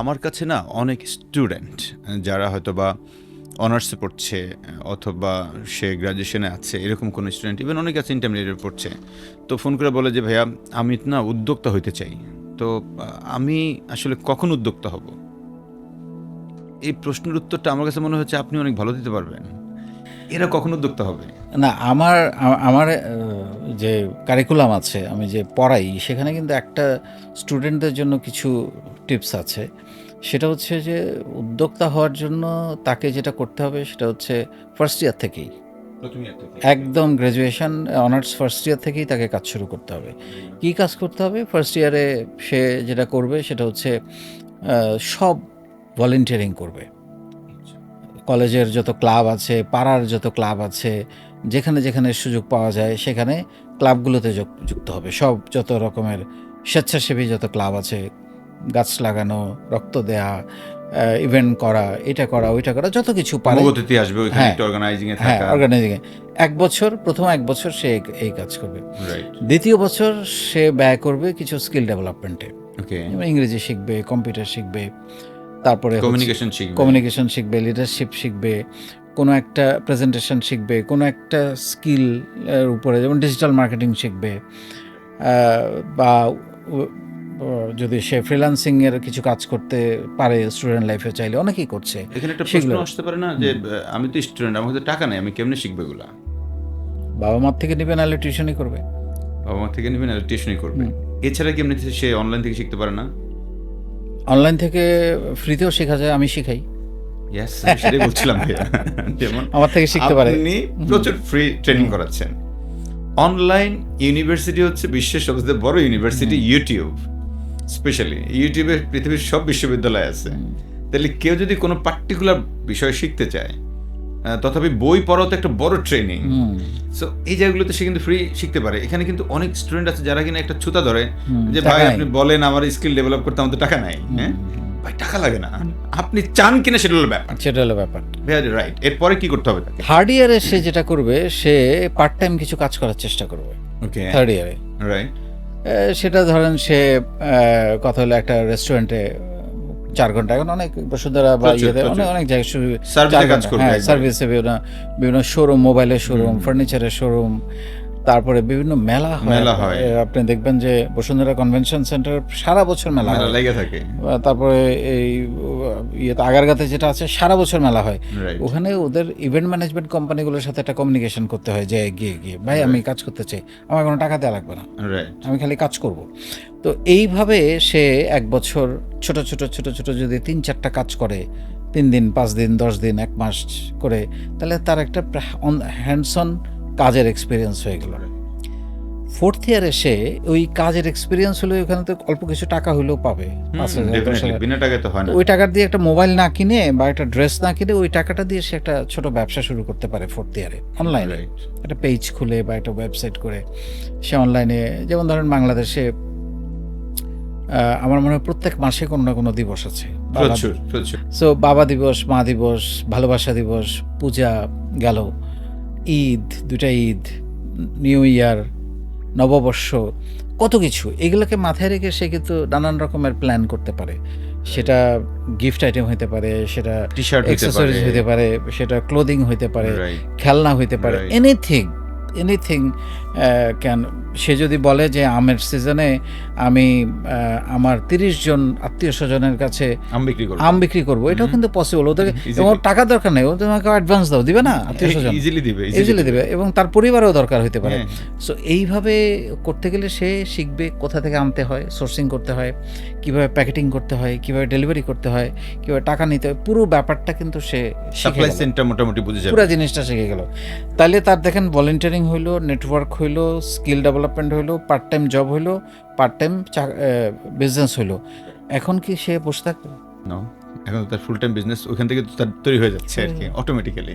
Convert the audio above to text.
আমার কাছে না অনেক স্টুডেন্ট যারা হয়তো বা অনার্সে পড়ছে, অথবা সে গ্রাজুয়েশনে আছে, এরকম কোনো স্টুডেন্ট ইভেন অনেক আছে ইন্টারমিডিয়েট পড়ছে, তো ফোন করে বলে যে, ভাইয়া, আমি না উদ্যোক্তা হইতে চাই। তো আমি আসলে কখন উদ্যোক্তা হব? এই প্রশ্নের উত্তরটা আমার কাছে মনে হচ্ছে আপনি অনেক ভালো দিতে পারবেন। এরা কখন উদ্যোক্তা হবে? না, আমার আমার যে কারিকুলাম আছে, আমি যে পড়াই, সেখানে কিন্তু একটা স্টুডেন্টদের জন্য কিছু টিপস আছে। সেটা হচ্ছে যে উদ্যোক্তা হওয়ার জন্য তাকে যেটা করতে হবে সেটা হচ্ছে ফার্স্ট ইয়ার থেকেই। একদম গ্র্যাজুয়েশন অনার্স ফার্স্ট ইয়ার থেকেই তাকে কাজ শুরু করতে হবে। কি কাজ করতে হবে? ফার্স্ট ইয়ারে সে যেটা করবে সেটা হচ্ছে সব ভলেন্টিয়ারিং করবে। কলেজের যত ক্লাব আছে পাড়ার যত ক্লাব আছে যেখানে যেখানে সুযোগ পাওয়া যায় সেখানে ক্লাবগুলোতে যোগ- যুক্ত হবে। সব যত রকমের স্বেচ্ছাসেবী যত ক্লাব আছে গাছ লাগানো রক্ত দেয়া ইভেন্ট করা এটা করা ওইটা করা যত কিছু পারে। অবগতিতে আসবে ওইখানে হ্যাঁ। অর্গানাইজিং এ হ্যাঁ থাকা। অর্গানাইজিং এক বছর প্রথম এক বছর সে এই- কাজ করবে। দ্বিতীয় বছর সে ব্যয় করবে কিছু স্কিল ডেভেলপমেন্টে ওকে ইংরেজি শিখবে কম্পিউটার শিখবে তারপরে কমিউনিকেশন শিখবে। কমিউনিকেশন শিখবে লিডারশিপ শিখবে কোনো একটা প্রেজেন্টেশন শিখবে কোনো একটা স্কিল এর উপরে যেমন ডিজিটাল মার্কেটিং শিখবে বা যদি সে ফ্রিল্যান্সিং এর কিছু কাজ করতে পারে স্টুডেন্ট লাইফে চাইলে অনেকেই করছে। এখানে একটা প্রশ্ন। আসতে পারে না যে আমি তো স্টুডেন্ট আমার কাছে টাকা নেই আমি কেমনে শিখব এগুলা? বাবা মার থেকে নেবে নাহলে টিউশনই করবে। বাবা মা থেকে নেবেন টিউশনই করবে। এছাড়া কেমনি সে অনলাইন থেকে শিখতে পারে না? অনলাইন থেকে ফ্রিতেও শেখা যায় আমি শিখাই। ইয়েস সেটাই বলছিলাম ভাইয়া। যেমন আমার থেকে শিখতে পারে। আপনি প্রচুর ফ্রি ট্রেনিং করাচ্ছেন। অনলাইন ইউনিভার্সিটি হচ্ছে বিশ্বের সবচেয়ে বড় ইউনিভার্সিটি ইউটিউব স্পেশালি ইউটিউবে পৃথিবীর সব বিশ্ববিদ্যালয় আছে। তাহলে কেউ যদি কোনো পার্টিকুলার বিষয় শিখতে চায় তথাপি বই পড়াও তো একটা বড় ট্রেনিং সো এই জায়গাগুলোতে সে কিন্তু ফ্রি শিখতে পারে। এখানে কিন্তু অনেক স্টুডেন্ট আছে যারা কিনা একটা ছুতা ধরে যে ভাই আপনি বলেন আমার স্কিল ডেভেলপ করতে আমাদের টাকা নাই। হ্যাঁ? ভাই টাকা লাগে না। আপনি চান কিনা সেটা হলো ব্যাপার। সেটা হলো ব্যাপার। ভেরি রাইট এরপরে কি করতে হবে তাকে? থার্ড ইয়ারে সে যেটা করবে সে পার্ট টাইম কিছু কাজ করার চেষ্টা করবে। ওকে থার্ড ইয়ারে রাইট সেটা ধরেন সে কথা হলো একটা রেস্টুরেন্টে চার ঘণ্টা এখন অনেক বসুন্ধরা বা ইয়েতে অনেক অনেক জায়গায় হ্যাঁ। সার্ভিসে বিভিন্ন বিভিন্ন শোরুম মোবাইলের শোরুম ফার্নিচারের শোরুম তারপরে বিভিন্ন মেলা হয়। মেলা হয়। আপনি দেখবেন যে বসুন্ধরা কনভেনশন সেন্টার সারা বছর মেলা লেগে থাকে। তারপরে এই ইয়েতে আগারগাতে যেটা আছে সারা বছর মেলা হয়। ওখানে ওদের ইভেন্ট ম্যানেজমেন্ট কোম্পানিগুলোর সাথে একটা কমিউনিকেশন করতে হয় যে গিয়ে গিয়ে ভাই আমি কাজ করতে চাই। আমার কোনো টাকা দেওয়া লাগবে না। আমি খালি কাজ করব। তো এইভাবে সে এক বছর ছোট ছোট ছোট ছোট যদি তিন চারটা কাজ করে তিন দিন পাঁচ দিন দশ দিন এক মাস করে তাহলে তার একটা হ্যান্ডসন কাজের এক্সপিরিয়েন্স হয়ে গেল। ফোর্থ ইয়ারে সে ওই কাজের এক্সপিরিয়েন্স হলে ওখানে তো অল্প কিছু টাকা হলেও পাবে। ওই টাকার দিয়ে একটা মোবাইল না কিনে বা একটা ড্রেস না কিনে ওই টাকাটা দিয়ে সে একটা ছোট ব্যবসা শুরু করতে পারে ফোর্থ ইয়ারে অনলাইনে একটা পেজ খুলে বা একটা ওয়েবসাইট করে সে অনলাইনে যেমন ধরেন বাংলাদেশে আমার মনে হয় প্রত্যেক মাসে কোনো না কোনো দিবস আছে। সো বাবা দিবস মা দিবস ভালোবাসা দিবস পূজা গেল। ঈদ দুটা ঈদ নিউ ইয়ার নববর্ষ কত কিছু এগুলোকে মাথায় রেখে সে কিন্তু নানান রকমের প্ল্যান করতে পারে। সেটা গিফট আইটেম হইতে পারে সেটা টি শার্ট এক্সেসরিজ পারে পারে সেটা ক্লোদিং হইতে পারে খেলনা হইতে পারে এনিথিং এনিথিং ক্যান সে যদি বলে যে আমের সিজনে আমি আমার তিরিশ জন আত্মীয় স্বজনের কাছে আম বিক্রি করব। আম বিক্রি করব এটাও কিন্তু পসিবল ওদের Easily. এবং টাকা দরকার নেই ও তোমাকে অ্যাডভান্স দাও দিবে না আত্মীয় স্বজন? ইজিলি দিবে ইজিলি দেবে। এবং তার পরিবারও দরকার হইতে পারে। হ্যাঁ। সো এইভাবে করতে গেলে সে শিখবে কোথা থেকে আনতে হয় সোর্সিং করতে হয় কীভাবে প্যাকেটিং করতে হয় কীভাবে ডেলিভারি করতে হয় কীভাবে টাকা নিতে হয় পুরো ব্যাপারটা কিন্তু সে সাপ্লাই। সেন্টার মোটামুটি বুঝে যাবে। পুরো জিনিসটা শিখে গেল। তাহলে তার দেখেন ভলেন্টিয়ারিং হইল নেটওয়ার্ক হইল স্কিল ডেভেলপমেন্ট হইল পার্ট টাইম জব হইল পার্ট টাইম বিজনেস হইল। এখন কি সে বসে থাকবে? এখন তার ফুল টাইম বিজনেস ওখান থেকে তার তৈরি হয়ে যাচ্ছে আর কি অটোমেটিক্যালি